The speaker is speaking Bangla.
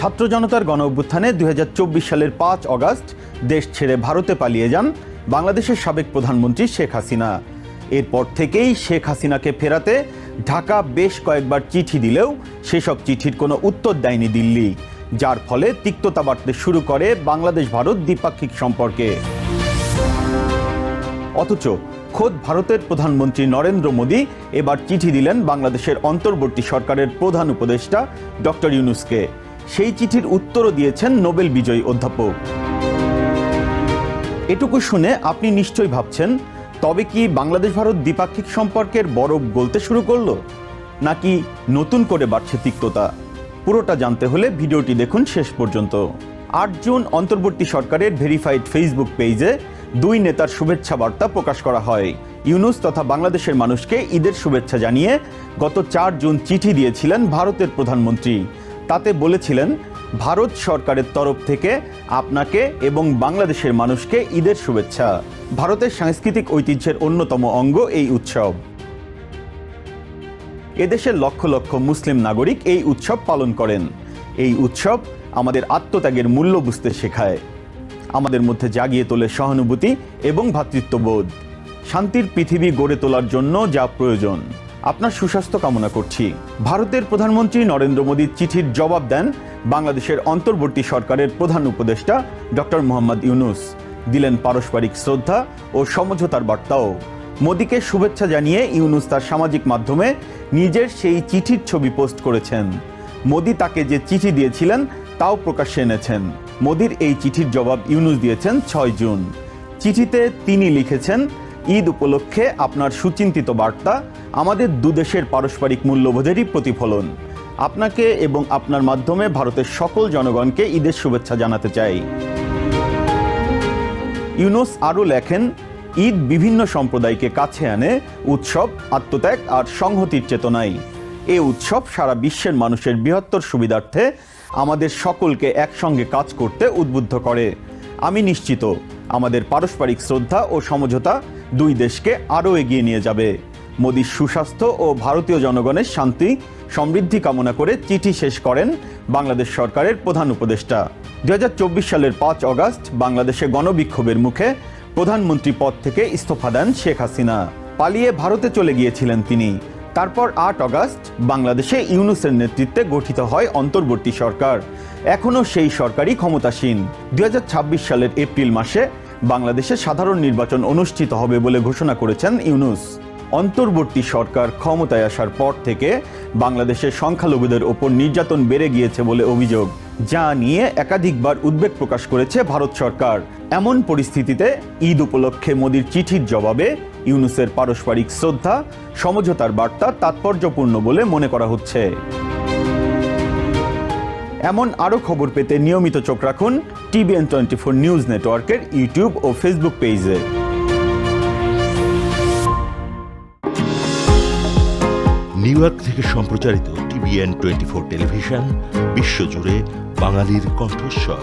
ছাত্র জনতার গণ অভ্যুত্থানে দুই হাজার চব্বিশ সালের পাঁচ অগাস্ট দেশ ছেড়ে ভারতে পালিয়ে যান বাংলাদেশের সাবেক প্রধানমন্ত্রী শেখ হাসিনা। এরপর থেকেই শেখ হাসিনাকে ফেরাতে ঢাকা বেশ কয়েকবার চিঠি দিলেও সেসব চিঠির কোনো উত্তর দেয়নি দিল্লি, যার ফলে তিক্ততা বাড়তে শুরু করে বাংলাদেশ ভারত দ্বিপাক্ষিক সম্পর্কে। অথচ খোদ ভারতের প্রধানমন্ত্রী নরেন্দ্র মোদী এবার চিঠি দিলেন বাংলাদেশের অন্তর্বর্তী সরকারের প্রধান উপদেষ্টা ডক্টর ইউনুসকে। সেই চিঠির উত্তরও দিয়েছেন নোবেল বিজয়ী অধ্যাপক। এটুকু শুনে আপনি নিশ্চয়ই ভাবছেন, তবে কি বাংলাদেশ ভারত দ্বিপাক্ষিক সম্পর্কের বরফ গলতে শুরু করল? নাকি নতুন করে বাড়ছে তিক্ততা? পুরোটা জানতে হলে ভিডিওটি দেখুন শেষ পর্যন্ত। আট জুন অন্তর্বর্তী সরকারের ভেরিফাইড ফেসবুক পেজে দুই নেতার শুভেচ্ছা বার্তা প্রকাশ করা হয়। ইউনুস তথা বাংলাদেশের মানুষকে ঈদের শুভেচ্ছা জানিয়ে গত চার জুন চিঠি দিয়েছিলেন ভারতের প্রধানমন্ত্রী। তাতে বলেছিলেন, ভারত সরকারের তরফ থেকে আপনাকে এবং বাংলাদেশের মানুষকে ঈদের শুভেচ্ছা। ভারতের সাংস্কৃতিক ঐতিহ্যের অন্যতম অঙ্গ এই উৎসব। এদেশের লক্ষ লক্ষ মুসলিম নাগরিক এই উৎসব পালন করেন। এই উৎসব আমাদের আত্মত্যাগের মূল্য বুঝতে শেখায়। আমাদের মধ্যে জাগিয়ে তোলে সহানুভূতি এবং ভ্রাতৃত্ববোধ শান্তির পৃথিবী গড়ে তোলার জন্য যা প্রয়োজন। আপনার সুস্বাস্থ্য কামনা করছি। ভারতের প্রধানমন্ত্রী নরেন্দ্র মোদীর চিঠির জবাব দেন বাংলাদেশের অন্তর্বর্তী সরকারের প্রধান উপদেষ্টা ডক্টর মোহাম্মদ ইউনুস। দিলেন পারস্পরিক শ্রদ্ধা ও সমঝোতার বার্তাও। মোদীকে শুভেচ্ছা জানিয়ে ইউনুস তার সামাজিক মাধ্যমে নিজের সেই চিঠির ছবি পোস্ট করেছেন। মোদী তাকে যে চিঠি দিয়েছিলেন তাও প্রকাশ্যে এনেছেন। মোদীর এই চিঠির জবাব ইউনুস দিয়েছেন ছয় জুন। চিঠিতে তিনি লিখেছেন ঈদ উপলক্ষে আপনার সুচিন্তিত বার্তা, আমাদের দুদেশের পারস্পরিক মূল্যবোধেরই প্রতিফলন। আপনাকে এবং আপনার মাধ্যমে ভারতের সকল জনগণকে ঈদের শুভেচ্ছা জানাতে চাই। ইউনুস আরও লেখেন, ঈদ বিভিন্ন সম্প্রদায়কে কাছে আনে, উৎসব, আত্মত্যাগ আর সংহতির চেতনায় এ উৎসব সারা বিশ্বের মানুষের বৃহত্তর সুবিধার্থে আমাদের সকলকে একসঙ্গে কাজ করতে উদ্বুদ্ধ করে। আমি নিশ্চিত আমাদের পারস্পরিক শ্রদ্ধা ও সমঝোতা দুই দেশকে আরও এগিয়ে নিয়ে যাবে। মোদীর সুস্বাস্থ্য ও ভারতীয় জনগণের শান্তি, সমৃদ্ধি কামনা করে চিঠি শেষ করেন বাংলাদেশ সরকারের প্রধান উপদেষ্টা। দুই হাজার চব্বিশ সালের পাঁচ অগাস্ট বাংলাদেশে গণবিক্ষোভের মুখে প্রধানমন্ত্রী পদ থেকে ইস্তফা দেন শেখ হাসিনা। পালিয়ে ভারতে চলে গিয়েছিলেন তিনি। তারপর আট অগাস্ট বাংলাদেশে ইউনুসের নেতৃত্বে গঠিত হয় অন্তর্বর্তী সরকার। এখনও সেই সরকারই ক্ষমতাসীন। দুই হাজার ছাব্বিশ সালের এপ্রিল মাসে বাংলাদেশে সাধারণ নির্বাচন অনুষ্ঠিত হবে বলে ঘোষণা করেছেন ইউনুস। অন্তর্বর্তী সরকার ক্ষমতায় আসার পর থেকে বাংলাদেশের সংখ্যালঘুদের ওপর নির্যাতন বেড়ে গিয়েছে বলে অভিযোগ, যা নিয়ে একাধিকবার উদ্বেগ প্রকাশ করেছে ভারত সরকার। এমন পরিস্থিতিতে ঈদ উপলক্ষে মোদির চিঠির জবাবে ইউনুসের পারস্পরিক শ্রদ্ধা, সমঝোতার বার্তা তাৎপর্যপূর্ণ বলে মনে করা হচ্ছে। এমন আরও খবর পেতে নিয়মিত চোখ রাখুন টিভিএন টোয়েন্টি ফোর নিউজ নেটওয়ার্কের ইউটিউব ও ফেসবুক পেজে। নিউ ইয়র্ক থেকে সম্প্রচারিত টিভিএন টোয়েন্টি ফোর টেলিভিশন, বিশ্বজুড়ে বাঙালির কণ্ঠস্বর।